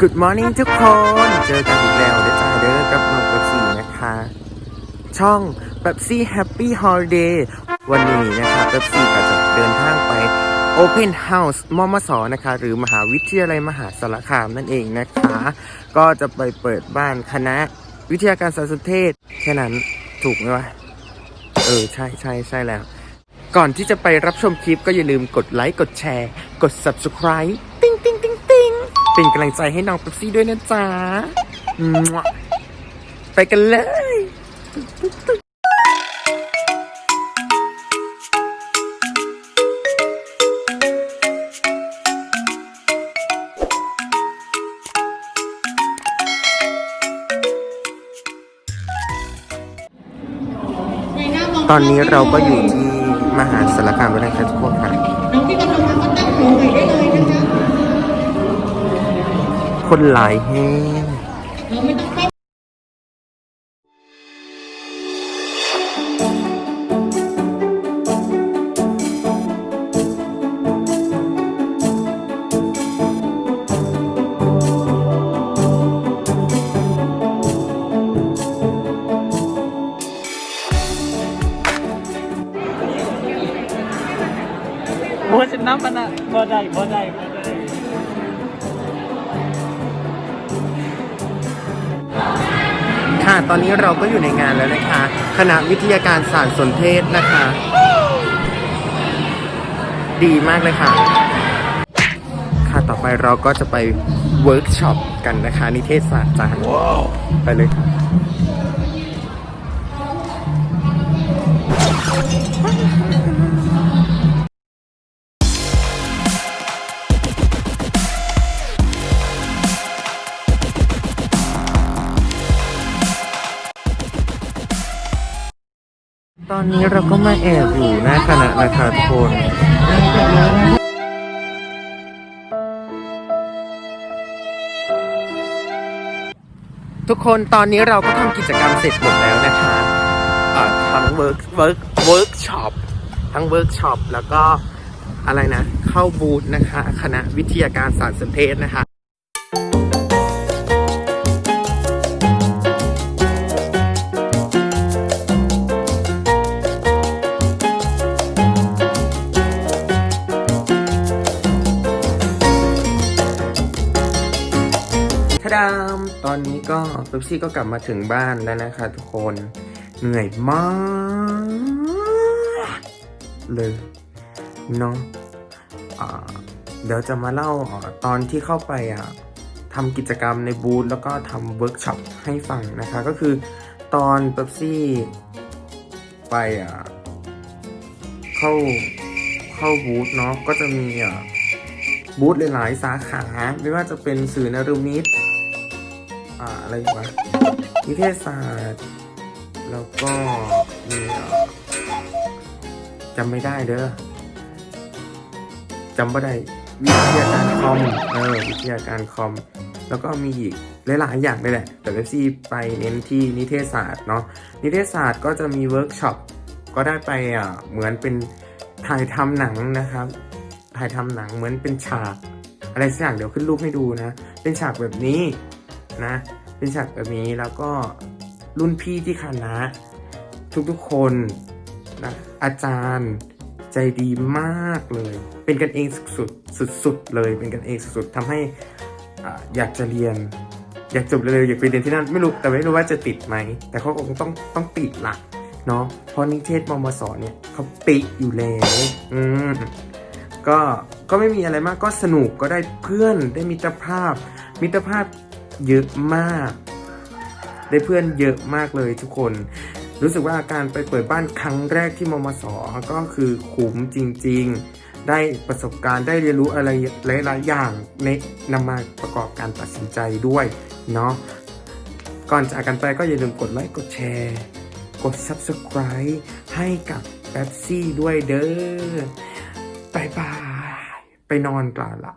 Good morning ทุกคน เจอกันอีกแล้วเด้อจ้าเด้อกับน้องกับสีนะคะ ช่องแบบซี่ Happy Holiday วันนี้นะคะแบบซี่ก็จะเดินทางไป Open House มมสนะคะ หรือมหาวิทยาลัยมหาสารคามนั่นเองนะคะ ก็จะไปเปิดบ้านคณะวิทยาการสารสนเทศ แค่นั้นถูกไหมวะ เออ ใช่ใช่ใช่แล้ว ก่อนที่จะไปรับชมคลิปก็อย่าลืมกดไลค์กดแชร์ กด subscribe เป็นกำลังใจให้น้องเป๊ปซี่ด้วยนะจ๊ะมั่วไปกันเลยตอนนี้เราก็อยู่ที่มหาสารคามแล้วนะครับทุกคนค่ะน้ คนหลายแห้งเราไม่ต้องเข้าบัวชนะมันอะบัวได้บัวได้ ตอนนี้เราก็อยู่ในงานแล้วนะคะคณะวิทยาการศาสตร์สนเทศนะคะ ดีมากเลยค่ะ ค่ะต่อไปเราก็จะไปเวิร์กช็อปกันนะคะ นิเทศศาสตร์จ้าไปเลยค่ะ ตอนนี้เราก็มาแอบอยู่หน้าคณะนะคะทุกคนทุกคนตอนนี้เราก็ทำกิจกรรมเสร็จหมดแล้วนะคะทั้งเวิร์กเวิร์กเวิร์กช็อปทั้งเวิร์กช็อปแล้วก็อะไรนะ เข้าบูธนะคะ คณะวิทยาการสารสนเทศนะคะ ทะดามตอนนี้ก็เป๊ปซี่ก็กลับมาถึงบ้านแล้วนะคะทุกคน เหนื่อยมากเลยเนาะอ่าเดี๋ยวจะมาเล่าอตอนที่เข้าไปอะทำกิจกรรมในบูธแล้วก็ทำเวิร์กช็อปให้ฟังนะคะ ก็คือตอนเป๊ปซี่ไปอะเข้าเข้าบูธเนาะก็จะมีอะบูธหลาย ๆ สาขา ไม่ว่าจะเป็นสื่อนรุมิต อ่าอะไรวะนิเทศศาสตร์ แล้วก็มีจำไม่ได้เด้อจำไม่ได้วิทยาการคอมเออวิทยาการคอม แล้วก็มีอีกหลายๆอย่างเลยแหละ แต่เวฟซีไปเน้นที่นิเทศศาสตร์เนาะนิเทศศาสตร์ก็จะมีเวิร์กช็อปก็ได้ไปอะเหมือนเป็นถ่ายทำหนังนะครับ ถ่ายทำหนังเหมือนเป็นฉาก อะไรสักอย่างเดี๋ยวขึ้นรูปให้ดูนะ เป็นฉากแบบนี้ นะ เป็นฉากแบบนี้แล้วก็รุ่นพี่ที่คณะ ทุกๆคนนะอาจารย์ใจดีมากเลย เป็นกันเองสุดๆสุดเลย เป็นกันเองสุดๆทำให้อ่าอยากจะเรียน อยากจบเร็วๆอยากไปเรียนที่นั่นไม่รู้แต่ไม่รู้ว่าจะติดไหม แต่เขาคงต้องต้องติดละเนาะเพราะนิเทศมมสเนี่ยเขาปิดอยู่แล้วอืมก็ก็ไม่มีอะไรมากก็สนุกก็ได้เพื่อนได้มิตรภาพ มิตรภาพ เยอะมาก ได้เพื่อนเยอะมากเลยทุกคน รู้สึกว่าการไปเปิดบ้านครั้งแรกที่มมสก็คือคุ้มจริง ๆ ได้ประสบการณ์ได้เรียนรู้อะไรหลายๆอย่างในนำมาประกอบการตัดสินใจด้วยเนาะก่อนจากกันไปก็อย่าลืมกดไลค์กดแชร์กด subscribe ให้กับแป๊บซี่ด้วยเด้อบายบาย ไปนอนก่อนละ